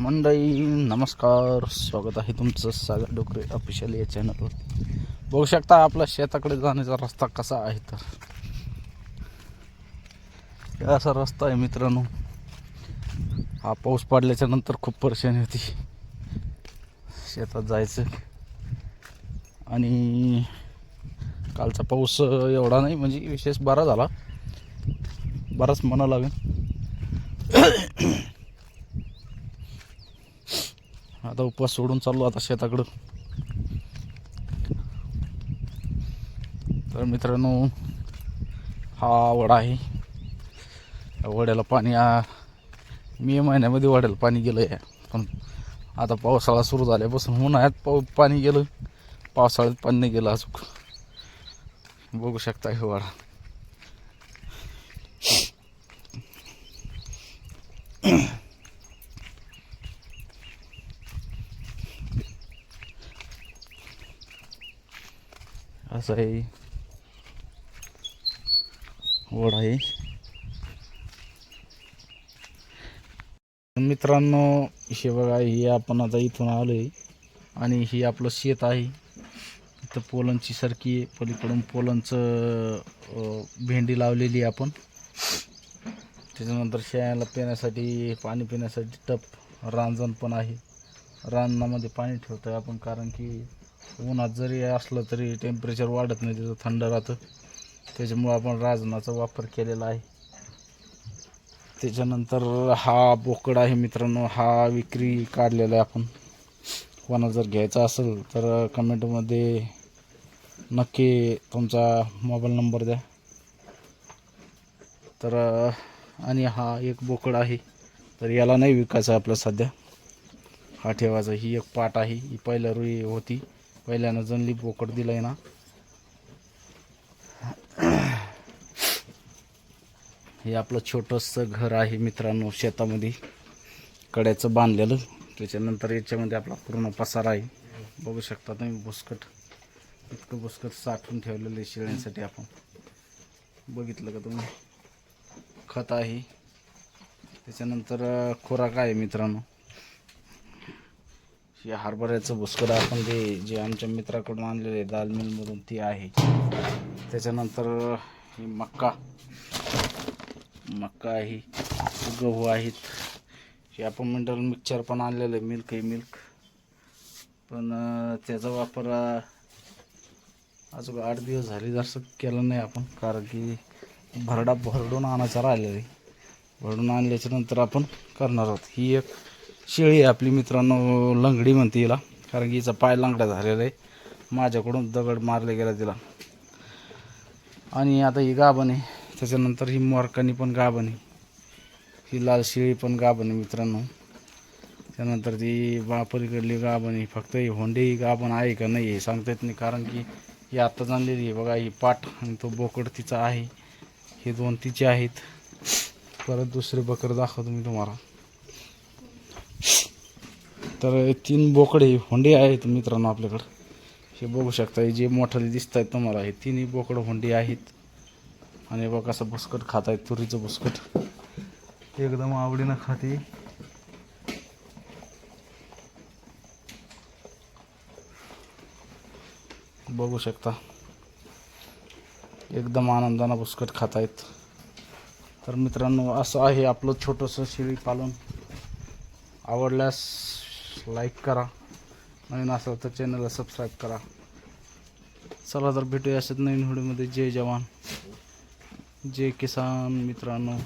मंडई नमस्कार. स्वागत आहे तुमचं सागर डोकरे ऑफिशियल या चॅनलवर बघू शकता आपला शेताकडे जाण्याचा रस्ता कसा आहे तर. असा रस्ता आहे मित्रांनो. हा पाऊस पडल्याच्या नंतर खूप परेशानी होती. शेतात जायचं. आणि कालचा पाऊस एवढा नाही म्हणजे विशेष बरा झाला. बराच म्हणा लागेल. आता उपवास सोडून चाललो आता शेताकडं. तर मित्रांनो हा वडा आहे. वड्याला पाणी आ- मे महिन्यामध्ये वड्याला पाणी गेलं आहे पण आता पावसाळा सुरू झाल्यापासून उन्हाळ्यात पाऊ पाणी गेलं. पावसाळ्यात पाणी नाही गेलं अजून. बघू शकता हे वडा. असं आहे. वड आहे. मित्रांनो हे बघा हे आपण आता इथून आलो आहे आणि हे आपलं शेत आहे. इथं पोलंची सारखी आहे. पलीकडून पोलंचं भेंडी लावलेली आहे आपण. त्याच्यानंतर शेळ्याला पिण्यासाठी पाणी पिण्यासाठी टप रांजण पण आहे. रांजणामध्ये पाणी ठेवतो आहे आपण कारण की उन्हात जरी असलं तरी टेम्परेचर वाढत नाही त्याचं थंड राहतं. त्याच्यामुळं आपण राजनाचा वापर केलेला आहे. त्याच्यानंतर हा बोकड आहे मित्रांनो हा विक्री काढलेला आहे आपण. कोणा जर घ्यायचा असेल तर कमेंटमध्ये नक्की तुमचा मोबाईल नंबर द्या. तर आणि हा एक बोकड आहे तर याला नाही विकायचं आपलं सध्या. हा ठेवायचा ही एक पाट आहे ही पहिल्या रुई होती. पहिल्यानं जनली दिलं आहे ना. हे आपलं छोटंसं घर आहे मित्रांनो शेतामध्ये. कड्याचं बांधलेलं. त्याच्यानंतर याच्यामध्ये आपला पूर्ण पसार आहे. बघू शकता तुम्ही बुसकट इतकं बुसकट साठवून ठेवलेलं आहे शेळ्यांसाठी आपण. बघितलं का तुम्ही? खत आहे. त्याच्यानंतर खुराक आहे मित्रांनो. हे हरभऱ्याचं भुसकड आपण ते जे आमच्या मित्राकडून आणलेले आहे दाल मिलमधून ती आहे. त्याच्यानंतर ही मक्का. मक्का आहे गहू आहेत. हे आपण मिनरल मिक्सचर पण आणलेलं आहे मिल्क आहे मिल्क पण त्याचा वापर अजून आठ दिवस झाले जास्त केलं नाही आपण कारण की भरडा भरडून आणायचा राहिलेला आहे. भरडून आणल्याच्या नंतर आपण करणार आहोत. ही एक शेळी आहे आपली मित्रांनो लंगडी म्हणते हिला कारण की हिचा पाय लंगडा झालेला आहे. माझ्याकडून दगड मारले गेला तिला. आणि आता ही गाभण आहे. त्याच्यानंतर ही मोरकानी पण गाभण आहे. ही लाल शेळी पण गाभण आहे मित्रांनो. त्यानंतर ती बापरीकडली गाभण आहे. फक्त ही होंडे ही गाभण आहे का नाही हे सांगता येत नाही कारण की ही आत्ता जाणलेली आहे. बघा ही पाठ आणि तो बोकड तिचा आहे. हे दोन तिचे आहेत. परत दुसरे बकर दाखवतो मी तुम्हाला. तर तीन बोकडे होंडे आहेत मित्रांनो आपल्याकडं. हे बघू शकता हे जे मोठाले दिसत आहेत तुम्हाला हे तिन्ही बोकड होंडे आहेत. आणि बघ कसं बुसकट खात आहेत तुरीचं बुसकट एकदम आवडीनं खाते बघू शकता. एकदम आनंदानं बुसकट खात आहेत तर मित्रांनो असं आहे आपलं छोटंसं शेळी पालन. आवडल्यास लाईक करा. नवीन असेल तर चॅनलला सबस्क्राईब करा. चला तर भेटूया अशाच नवीन व्हिडिओमध्ये जय जवान. जय किसान मित्रांनो.